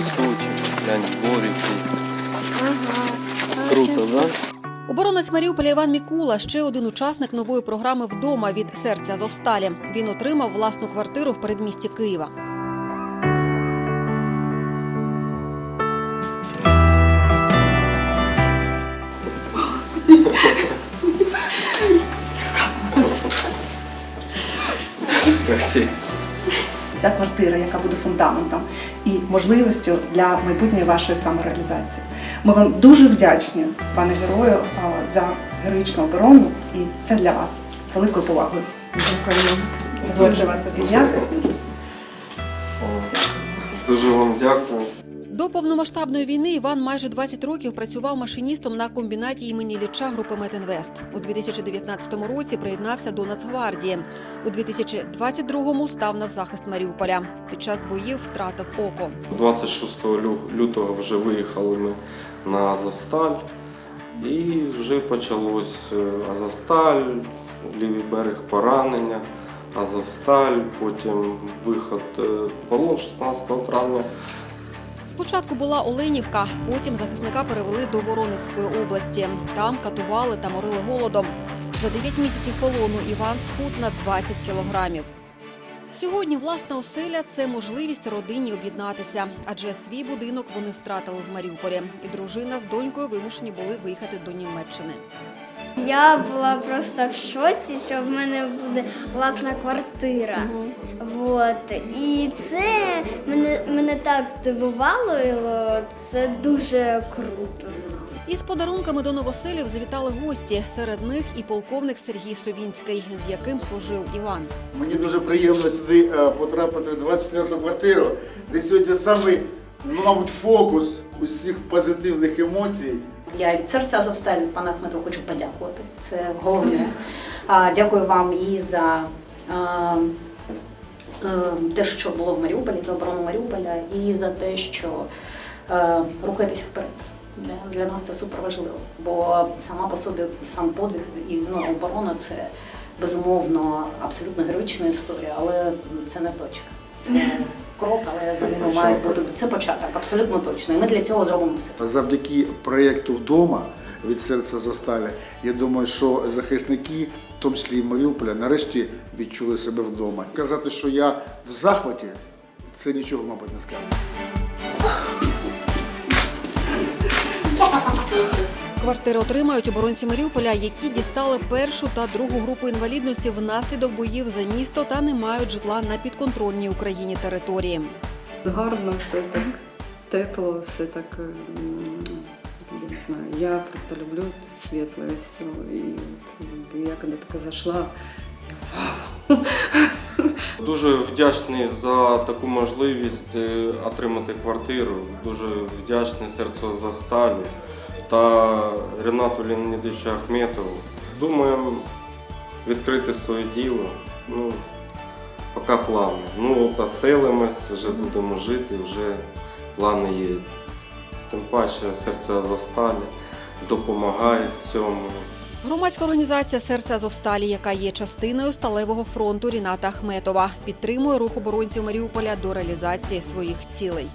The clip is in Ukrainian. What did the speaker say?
глянь. Круто? Оборонець Маріуполя Іван Мікула ще один учасник нової програми вдома від серця Азовсталі. Він отримав власну квартиру в передмісті Києва. Ти. Ця квартира, яка буде фундаментом і можливістю для майбутньої вашої самореалізації. Ми вам дуже вдячні, пане герою, за героїчну оборону, і це для вас з великою повагою. Дякую. Дозвольте вас обійняти. Дуже вам дякую. До повномасштабної війни Іван майже 20 років працював машиністом на комбінаті імені Ліча групи Метінвест. У 2019 році приєднався до Нацгвардії. У 2022-му став на захист Маріуполя. Під час боїв втратив око. 26 лютого вже виїхали ми на Азовсталь. І вже почалось е, Азовсталь, лівий берег поранення, Азовсталь, потім виход е, полон 16 травня. Спочатку була Оленівка, потім захисника перевели до Воронезької області. Там катували та морили голодом. За 9 місяців полону Іван схуд на 20 кілограмів. Сьогодні власна оселя це можливість родині об'єднатися, адже свій будинок вони втратили в Маріуполі, і дружина з донькою вимушені були виїхати до Німеччини. Я була просто в шоці, що в мене буде власна квартира. Вот. І це мене, мене так здивувало, це дуже круто. Із подарунками до новоселів завітали гості. Серед них і полковник Сергій Совінський, з яким служив Іван. Мені дуже приємно сюди е, потрапити в 24-ту квартиру, де сьогодні самий, ну, мабуть, фокус усіх позитивних емоцій. Я від серця Азовсталі пане Ахмету хочу подякувати. Це головне. Дякую вам і за е, те, що було в Маріуполі, за оборону Маріуполя, і за те, що е, рухаєтеся вперед. Для- Для нас це супер важливо, бо сама по собі сам подвиг і ну, оборона це безумовно абсолютно героїчна історія, але це не точка. Це крок, але за ними має бути це початок, абсолютно точно. І ми для цього зробимо все. Завдяки проєкту вдома від серця Засталі, я думаю, що захисники, в тому числі і Маріуполя, нарешті відчули себе вдома. Казати, що я в захваті, це нічого, мабуть, не скаже. Квартири отримають оборонці Маріуполя, які дістали першу та другу групу інвалідності внаслідок боїв за місто та не мають житла на підконтрольній Україні території. Гарно, все так тепло, все так. Я не знаю, я просто люблю светлое все. И вот я когда только зашла, Дуже вдячний за таку можливість е, отримати квартиру. Дуже вдячний серцю Засталі та Ренату Леонідовичу Ахметову. Думаємо відкрити своє діло. Ну, поки плани. Ну, оселимось, вже будемо жити, вже плани є. Тим паче серце Азовсталі допомагає в цьому. Громадська організація Серце Азовсталі, яка є частиною сталевого фронту Ріната Ахметова, підтримує рух оборонців Маріуполя до реалізації своїх цілей.